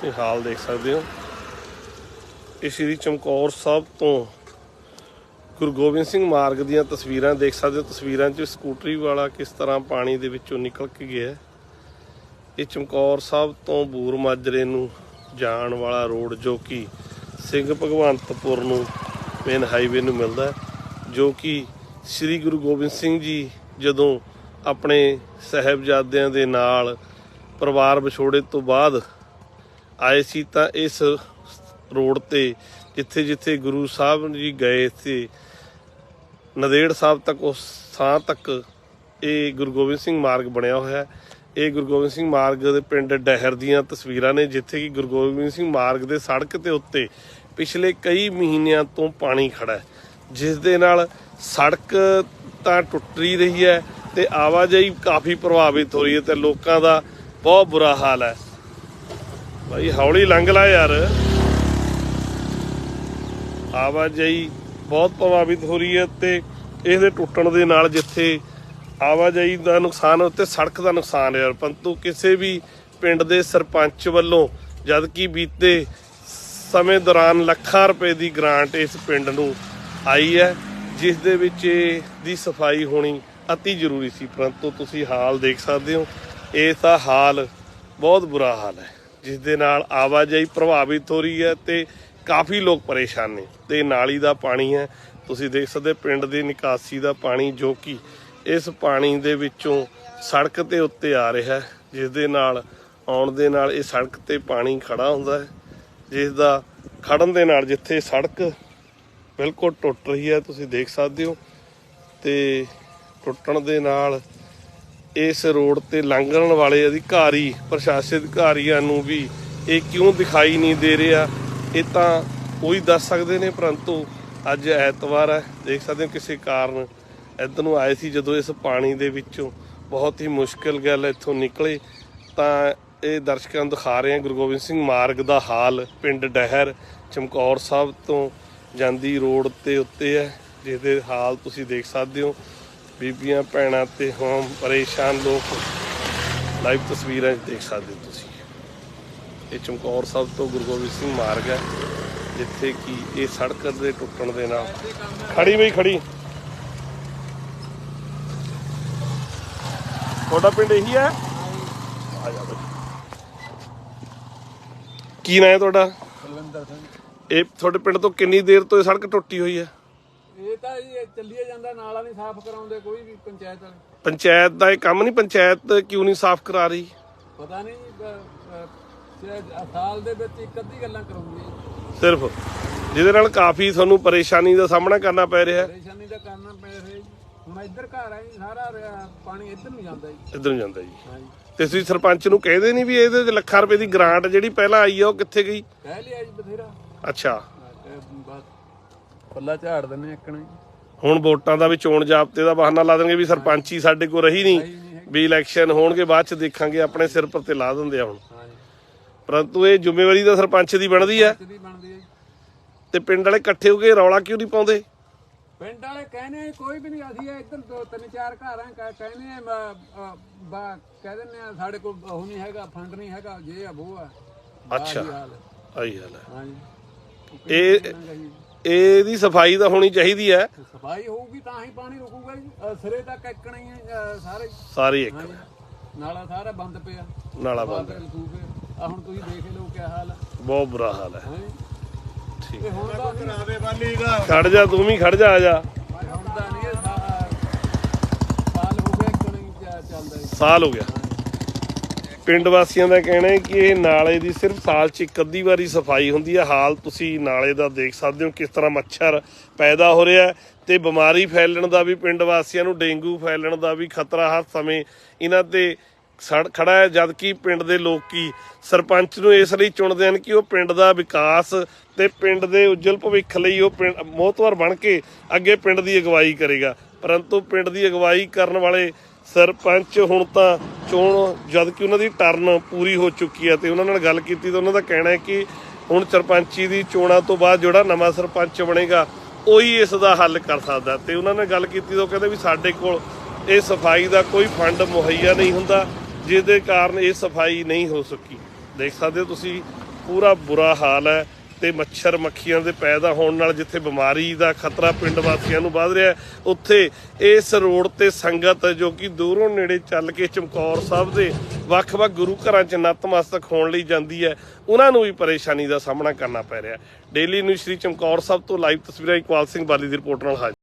ਤੁਸੀਂ ਹਾਲ ਦੇਖ ਸਕਦੇ ਹੋ। ਇਹ ਸ਼੍ਰੀ ਚਮਕੌਰ ਸਾਹਿਬ ਤੋਂ ਗੁਰੂ ਗੋਬਿੰਦ ਸਿੰਘ ਮਾਰਗ ਦੀਆਂ ਤਸਵੀਰਾਂ ਦੇਖ ਸਕਦੇ ਹੋ। ਤਸਵੀਰਾਂ 'ਚ ਸਕੂਟਰੀ ਵਾਲਾ ਕਿਸ ਤਰ੍ਹਾਂ ਪਾਣੀ ਦੇ ਵਿੱਚੋਂ ਨਿਕਲ ਕੇ ਗਿਆ ਇਹ ਚਮਕੌਰ ਸਾਹਿਬ ਤੋਂ ਬੂਰ ਮਾਜਰੇ ਨੂੰ ਜਾਣ ਵਾਲਾ ਰੋਡ ਜੋ ਕਿ ਸਿੰਘ ਭਗਵੰਤਪੁਰ ਨੂੰ ਮੇਨ ਹਾਈਵੇ ਨੂੰ ਮਿਲਦਾ ਹੈ, ਜੋ ਕਿ ਸ੍ਰੀ ਗੁਰੂ ਗੋਬਿੰਦ ਸਿੰਘ ਜੀ ਜਦੋਂ ਆਪਣੇ ਸਹਿਬਜ਼ਾਦਿਆਂ ਦੇ ਨਾਲ ਪਰਿਵਾਰ ਵਿਛੋੜੇ ਤੋਂ ਬਾਅਦ ਆਏ ਸੀ ਤਾਂ ਇਸ ਰੋਡ ਤੇ ਜਿੱਥੇ ਜਿੱਥੇ ਗੁਰੂ ਸਾਹਿਬ ਜੀ ਗਏ ਸੀ, ਨਦੇੜ ਸਾਹਿਬ ਤੱਕ, ਉਸ ਥਾਂ ਤੱਕ ਇਹ ਗੁਰੂ ਗੋਬਿੰਦ ਸਿੰਘ ਮਾਰਗ ਬਣਿਆ ਹੋਇਆ ਹੈ। ਇਹ ਗੁਰੂ ਗੋਬਿੰਦ ਸਿੰਘ ਮਾਰਗ ਦੇ ਪਿੰਡ ਡਹਿਰ ਦੀਆਂ ਤਸਵੀਰਾਂ ਨੇ, ਜਿੱਥੇ ਕਿ ਗੁਰੂ ਗੋਬਿੰਦ ਸਿੰਘ ਮਾਰਗ ਦੇ ਸੜਕ ਦੇ ਉੱਤੇ ਪਿਛਲੇ ਕਈ ਮਹੀਨਿਆਂ ਤੋਂ ਪਾਣੀ ਖੜਾ ਹੈ। ਜਿਸ ਦੇ ਨਾਲ ਸੜਕ ਤਾਂ ਟੁੱਟ ਹੀ ਰਹੀ ਹੈ ਤੇ ਆਵਾਜਾਈ ਕਾਫੀ ਪ੍ਰਭਾਵਿਤ ਹੋ ਰਹੀ ਹੈ ਤੇ ਲੋਕਾਂ ਦਾ ਬਹੁਤ ਬੁਰਾ ਹਾਲ ਹੈ। ਭਾਈ ਹੌਲੀ ਲੰਘ ਲਾ ਯਾਰ। ਆਵਾਜਾਈ ਬਹੁਤ ਪ੍ਰਭਾਵਿਤ ਹੋ ਰਹੀ ਹੈ ਤੇ ਇਹਦੇ ਟੁੱਟਣ ਦੇ ਨਾਲ ਜਿੱਥੇ ਆਵਾਜਾਈ ਦਾ ਨੁਕਸਾਨ ਉੱਤੇ ਸੜਕ ਦਾ ਨੁਕਸਾਨ ਹੈ ਪਰੰਤੂ ਕਿਸੇ ਵੀ ਪਿੰਡ ਦੇ ਸਰਪੰਚ ਵੱਲੋਂ ਜਦ ਕਿ ਬੀਤੇ ਸਮੇਂ ਦੌਰਾਨ ਲੱਖਾਂ ਰੁਪਏ ਦੀ ਗ੍ਰਾਂਟ ਇਸ ਪਿੰਡ ਨੂੰ ਆਈ ਹੈ, ਜਿਸ ਦੇ ਵਿੱਚ ਇਹ ਦੀ ਸਫ਼ਾਈ ਹੋਣੀ ਅਤੀ ਜ਼ਰੂਰੀ ਸੀ। ਪਰੰਤੂ ਤੁਸੀਂ ਹਾਲ ਦੇਖ ਸਕਦੇ ਹੋ ਇਸ ਦਾ ਹਾਲ ਬਹੁਤ ਬੁਰਾ ਹਾਲ ਹੈ। ਜਿਸ ਦੇ ਨਾਲ ਆਵਾਜਾਈ ਪ੍ਰਭਾਵਿਤ ਹੋ ਰਹੀ ਹੈ ਤੇ ਕਾਫੀ ਲੋਕ ਪਰੇਸ਼ਾਨ ਨੇ ਤੇ ਨਾਲੀ ਦਾ ਪਾਣੀ ਹੈ। ਤੁਸੀਂ ਦੇਖ ਸਕਦੇ ਪਿੰਡ ਦੀ ਨਿਕਾਸੀ ਦਾ ਪਾਣੀ ਜੋ ਕਿ ਇਸ ਪਾਣੀ ਦੇ ਵਿੱਚੋਂ ਸੜਕ ਦੇ ਉੱਤੇ ਆ ਰਿਹਾ ਹੈ ਜਿਸ ਦੇ ਨਾਲ ਆਉਣ ਦੇ ਨਾਲ ਇਹ ਸੜਕ ਤੇ ਪਾਣੀ ਖੜਾ ਹੁੰਦਾ ਹੈ। ਜਿਸ ਦਾ ਖੜਨ ਦੇ ਨਾਲ ਜਿੱਥੇ ਸੜਕ ਬਿਲਕੁਲ ਟੁੱਟ ਰਹੀ ਹੈ, ਤੁਸੀਂ ਦੇਖ ਸਕਦੇ ਹੋ ਤੇ ਟੁੱਟਣ ਦੇ ਨਾਲ ਇਸ ਰੋਡ ਤੇ ਲੰਘਣ ਵਾਲੇ ਅਧਿਕਾਰੀ, ਪ੍ਰਸ਼ਾਸਨ ਅਧਿਕਾਰੀਆਂ ਨੂੰ ਵੀ ਇਹ ਕਿਉਂ ਦਿਖਾਈ ਨਹੀਂ ਦੇ ਰਿਹਾ? ਇਹ ਤਾਂ ਉਹੀ ਦੱਸ ਸਕਦੇ ਨੇ, ਪਰੰਤੂ ਅੱਜ ਐਤਵਾਰ ਹੈ। ਦੇਖ ਸਕਦੇ ਹੋ ਕਿਸੇ ਕਾਰਨ ਇੱਧਰ ਨੂੰ ਆਏ ਸੀ, ਜਦੋਂ ਇਸ ਪਾਣੀ ਦੇ ਵਿੱਚੋਂ ਬਹੁਤ ਹੀ ਮੁਸ਼ਕਲ ਗੱਲ ਇੱਥੋਂ ਨਿਕਲੇ, ਤਾਂ ਇਹ ਦਰਸ਼ਕਾਂ ਨੂੰ ਦਿਖਾ ਰਹੇ ਹਾਂ ਗੁਰੂ ਗੋਬਿੰਦ ਸਿੰਘ ਮਾਰਗ ਦਾ ਹਾਲ। ਪਿੰਡ ਡਹਿਰ, ਚਮਕੌਰ ਸਾਹਿਬ ਤੋਂ ਜਾਂਦੀ ਰੋਡ ਤੇ ਉੱਤੇ ਹੈ ਜਿਸਦੇ ਹਾਲ ਤੁਸੀਂ ਦੇਖ ਸਕਦੇ ਹੋ। ਬੀਬੀਆਂ ਭੈਣਾਂ ਤੇ ਹੋਮ ਪਰੇਸ਼ਾਨ ਲੋਕ ਲਾਈਵ ਤਸਵੀਰਾਂ 'ਚ ਦੇਖ ਸਕਦੇ ਤੁਸੀਂ। ਇਹ ਚਮਕੌਰ ਸਾਹਿਬ ਤੋਂ ਗੁਰੂ ਗੋਬਿੰਦ ਸਿੰਘ ਮਾਰਗ ਹੈ ਜਿੱਥੇ ਕਿ ਇਹ ਸੜਕ ਦੇ ਟੁੱਟਣ ਦੇ ਨਾਲ ਖੜੀ ਬਈ ਖੜੀ ਤੁਹਾਡਾ ਪਿੰਡ ਇਹੀ ਹੈ? ਆ ਜਾ ਬਈ। ਕੀ ਨਾਂ ਹੈ ਤੁਹਾਡਾ? ਇਹ ਤੁਹਾਡੇ ਪਿੰਡ ਤੋਂ ਕਿੰਨੀ ਦੇਰ ਤੋਂ ਇਹ ਸੜਕ ਟੁੱਟੀ ਹੋਈ ਹੈ? ਇਹ ਤਾਂ ਜੀ ਇਹ ਚੱਲੀਏ ਜਾਂਦਾ ਨਾਲਾ ਨਹੀਂ ਸਾਫ਼ ਕਰਾਉਂਦੇ ਕੋਈ ਵੀ ਪੰਚਾਇਤ ਵਾਲੇ। ਪੰਚਾਇਤ ਦਾ ਇਹ ਕੰਮ ਨਹੀਂ ਪੰਚਾਇਤ ਕਿਉਂ ਨਹੀਂ ਸਾਫ਼ ਕਰਾ ਰਹੀ? ਪਤਾ ਨਹੀਂ ਜੀ, ਬ- ਸਾਲ ਦੇ ਵਿੱਚ ਇੱਕ ਅੱਧੀ ਗੱਲਾਂ ਕਰਾਉਂਦੀ ਸਿਰਫ ਜਿਹਦੇ ਨਾਲ ਕਾਫੀ ਤੁਹਾਨੂੰ ਪਰੇਸ਼ਾਨੀ ਦਾ ਸਾਹਮਣਾ ਕਰਨਾ ਪੈ ਰਿਹਾ ਹੈ। ਪਰੇਸ਼ਾਨੀ ਦਾ ਕਰਨਾ ਪੈ ਰਿਹਾ ਜੀ। ਹੁਣ ਇੱਧਰ ਘਰ ਜੀ ਸਾਰਾ ਰਿਹਾ ਪਾਣੀ ਇੱਧਰ ਨੂੰ ਜਾਂਦਾ ਜੀ। ਇੱਧਰ ਨੂੰ ਜਾਂਦਾ ਜੀ। ਹਾਂਜੀ। ਤੇ ਤੁਸੀਂ ਸਰਪੰਚ ਨੂੰ ਕਹਿੰਦੇ ਨਹੀਂ ਵੀ ਇਹਦੇ 'ਚ ਲੱਖਾਂ ਰੁਪਏ ਦੀ ਗ੍ਰਾਂਟ ਜਿਹੜੀ ਪਹਿਲਾਂ ਆਈ ਆ ਉਹ ਕਿੱਥੇ ਗਈ? ਕਹਿ ਲਿਆ ਜੀ ਬਥੇਰਾ। ਅੱਛਾ। ਤੇ ਬਸ ਪੱਲਾ ਝਾੜ ਦਿੰਨੇ ਇੱਕਣਾ ਹੁਣ ਵੋਟਾਂ ਦਾ ਵੀ ਚੋਣ ਜਾਬਤੇ ਦਾ ਬਹਾਨਾ ਲਾ ਦੇਣਗੇ ਵੀ ਸਰਪੰਚੀ ਸਾਡੇ ਕੋਲ ਰਹੀ ਨਹੀਂ। ਵੀ ਇਲੈਕਸ਼ਨ ਹੋਣਗੇ ਬਾਅਦ ਚ ਦੇਖਾਂਗੇ ਆਪਣੇ ਸਿਰ ਪਰ ਤੇ ਲਾ ਦਿੰਦੇ ਆ ਹੁਣ। ਪਰੰਤੂ ਇਹ ਜ਼ਿੰਮੇਵਾਰੀ ਤਾਂ ਸਰਪੰਚ ਦੀ ਬਣਦੀ ਜੀ। ਤੇ ਪਿੰਡ ਵਾਲੇ ਇਕੱਠੇ ਹੋ ਕੇ ਰੌਲਾ ਕਿਉਂ ਨਹੀਂ ਪਾਉਂਦੇ? ਪਿੰਡ ਵਾਲੇ ਕਹਿੰਦੇ ਆ, ਕੋਈ ਵੀ ਨਹੀਂ ਅਸੀਂ ਇੱਧਰ ਦੋ ਤਿੰਨ ਚਾਰ ਘਰ ਆ ਕਹਿ- ਕਹਿੰਦੇ ਆ, ਬਾ ਕਹਿ ਦਿੰਦੇ ਆ ਸਾਡੇ ਕੋਲ ਉਹ ਨਹੀਂ ਹੈਗਾ ਫੰਡ ਨਹੀਂ ਹੈਗਾ ਜੇ ਆ ਉਹ ਆ। ਅੱਛਾ। ਹੀ ਹਾਲ ਹੈ। ਆਈ ਹਾਲ ਹੈ ਹਾਂਜੀ। ਇਹ ਇਹਦੀ ਸਫ਼ਾਈ ਤਾਂ ਹੋਣੀ ਚਾਹੀਦੀ ਹੈ। ਸਫ਼ਾਈ ਹੋਊਗੀ ਤਾਂ ਹੀ ਪਾਣੀ ਰੁਕੂਗਾ ਜੀ। ਸਿਰੇ ਤੱਕ ਇੱਕਣਾ ਹੀ ਸਾਰੇ ਸਾਰੀ ਇੱਕ। ਹਾਂਜੀ। ਨਾਲਾ ਸਾਰਾ ਬੰਦ ਪਿਆ। ਨਾਲਾ ਬੰਦ ਬਾਦਲ ਆ ਹੁਣ ਤੁਸੀਂ ਦੇਖ ਲਓ ਕੀ ਹਾਲ ਹੈ। ਬਹੁਤ ਬੁਰਾ ਹਾਲ ਹੈ। ਠੀਕ। ਤੇ ਹੁਣ ਤਾਂ ਨਹੀਂ ਖੜ ਜਾ ਤੂੰ ਵੀ ਖੜ ਜਾ ਆ ਜਾ। ਹੁਣ ਤਾਂ ਨਹੀਂ ਇਹ ਸਾ- ਸਾਲ ਹੋ ਗਿਆ ਇੱਕਣਾ ਹੀ ਚ- ਚੱਲਦਾ ਸਾਲ ਹੋ ਗਿਆ। ਪਿੰਡ ਵਾਸੀਆਂ ਦਾ ਕਹਿਣਾ ਹੈ ਕਿ ਇਹ ਨਾਲੇ ਦੀ ਸਿਰਫ ਸਾਲ 'ਚ ਇੱਕ ਅੱਧੀ ਵਾਰੀ ਸਫ਼ਾਈ ਹੁੰਦੀ ਹੈ। ਹਾਲ ਤੁਸੀਂ ਨਾਲੇ ਦਾ ਦੇਖ ਸਕਦੇ ਹੋ ਕਿਸ ਤਰ੍ਹਾਂ ਮੱਛਰ ਪੈਦਾ ਹੋ ਰਿਹਾ ਹੈ ਤੇ ਬਿਮਾਰੀ ਫੈਲਣ ਦਾ ਵੀ ਪਿੰਡ ਵਾਸੀਆਂ ਨੂੰ, ਡੇਂਗੂ ਫੈਲਣ ਦਾ ਵੀ ਖਤਰਾ ਹਰ ਸਮੇਂ ਇਹਨਾਂ ਤੇ ਸੜ ਖੜਾ ਹੈ ਜਦ ਕਿ ਪਿੰਡ ਦੇ ਲੋਕੀ ਸਰਪੰਚ ਨੂੰ ਇਸ ਲਈ ਚੁਣਦੇ ਹਨ ਕਿ ਉਹ ਪਿੰਡ ਦਾ ਵਿਕਾਸ ਤੇ ਪਿੰਡ ਦੇ ਉਜਲ ਭਵਿੱਖ ਲਈ ਉਹ ਪਿੰਡ ਮੋਹਤਵਰ ਬਣ ਕੇ ਅੱਗੇ ਪਿੰਡ ਦੀ ਅਗਵਾਈ ਕਰੇਗਾ। ਪਰੰਤੂ ਪਿੰਡ ਦੀ ਅਗਵਾਈ ਕਰਨ ਵਾਲੇ ਸਰਪੰਚ ਹੁਣ ਤਾਂ ਚੋਣ ਜਦ ਕਿ ਉਹਨਾਂ ਦੀ ਟਰਨ ਪੂਰੀ ਹੋ ਚੁੱਕੀ ਹੈ ਤੇ ਉਹਨਾਂ ਨਾਲ ਗੱਲ ਕੀਤੀ ਤਾਂ ਉਹਨਾਂ ਦਾ ਕਹਿਣਾ ਹੈ ਕਿ ਹੁਣ ਸਰਪੰਚੀ ਦੀ ਚੋਣਾਂ ਤੋਂ ਬਾਅਦ ਜਿਹੜਾ ਨਵਾਂ ਸਰਪੰਚ ਬਣੇਗਾ, ਉਹੀ ਇਸ ਦਾ ਹੱਲ ਕਰ ਸਕਦਾ ਤੇ ਉਹਨਾਂ ਨੇ ਗੱਲ ਕੀਤੀ ਤਾਂ ਉਹ ਕਹਿੰਦੇ ਵੀ ਸਾਡੇ ਕੋਲ ਇਹ ਸਫ਼ਾਈ ਦਾ ਕੋਈ ਫੰਡ ਮੁਹੱਈਆ ਨਹੀਂ ਹੁੰਦਾ ਜਿਸਦੇ ਕਾਰਨ ਇਹ ਸਫ਼ਾਈ ਨਹੀਂ ਹੋ ਸਕੀ। ਦੇਖ ਸਕਦੇ ਹੋ ਤੁਸੀਂ, ਪੂਰਾ ਬੁਰਾ ਹਾਲ ਹੈ। ਤੇ ਮੱਛਰ ਮੱਖੀਆਂ ਦੇ ਪੈਦਾ ਹੋਣ ਨਾਲ ਜਿੱਥੇ ਬਿਮਾਰੀ ਦਾ ਖਤਰਾ ਪਿੰਡ ਵਾਸੀਆਂ ਨੂੰ ਵੱਧ ਰਿਹਾ ਉੱਥੇ ਇਸ ਰੋਡ ਤੇ ਸੰਗਤ ਜੋ ਕਿ ਦੂਰੋਂ ਨੇੜੇ ਚੱਲ ਕੇ ਚਮਕੌਰ ਸਾਹਿਬ ਦੇ ਵੱਖ-ਵੱਖ ਗੁਰੂ ਘਰਾਂ 'ਚ ਨਤਮਸਤਕ ਹੋਣ ਲਈ ਜਾਂਦੀ ਹੈ, ਉਹਨਾਂ ਨੂੰ ਵੀ ਪਰੇਸ਼ਾਨੀ ਦਾ ਸਾਹਮਣਾ ਕਰਨਾ ਪੈ ਰਿਹਾ ਡੇਲੀ ਨਿਊਜ਼ ਸ਼੍ਰੀ ਚਮਕੌਰ ਸਾਹਿਬ ਤੋਂ ਲਾਈਵ ਤਸਵੀਰਾਂ ਇਕਵਾਲ ਸਿੰਘ ਬਾਲੀ ਦੀ ਰਿਪੋਰਟ ਨਾਲ ਹਾਜ਼ਰ।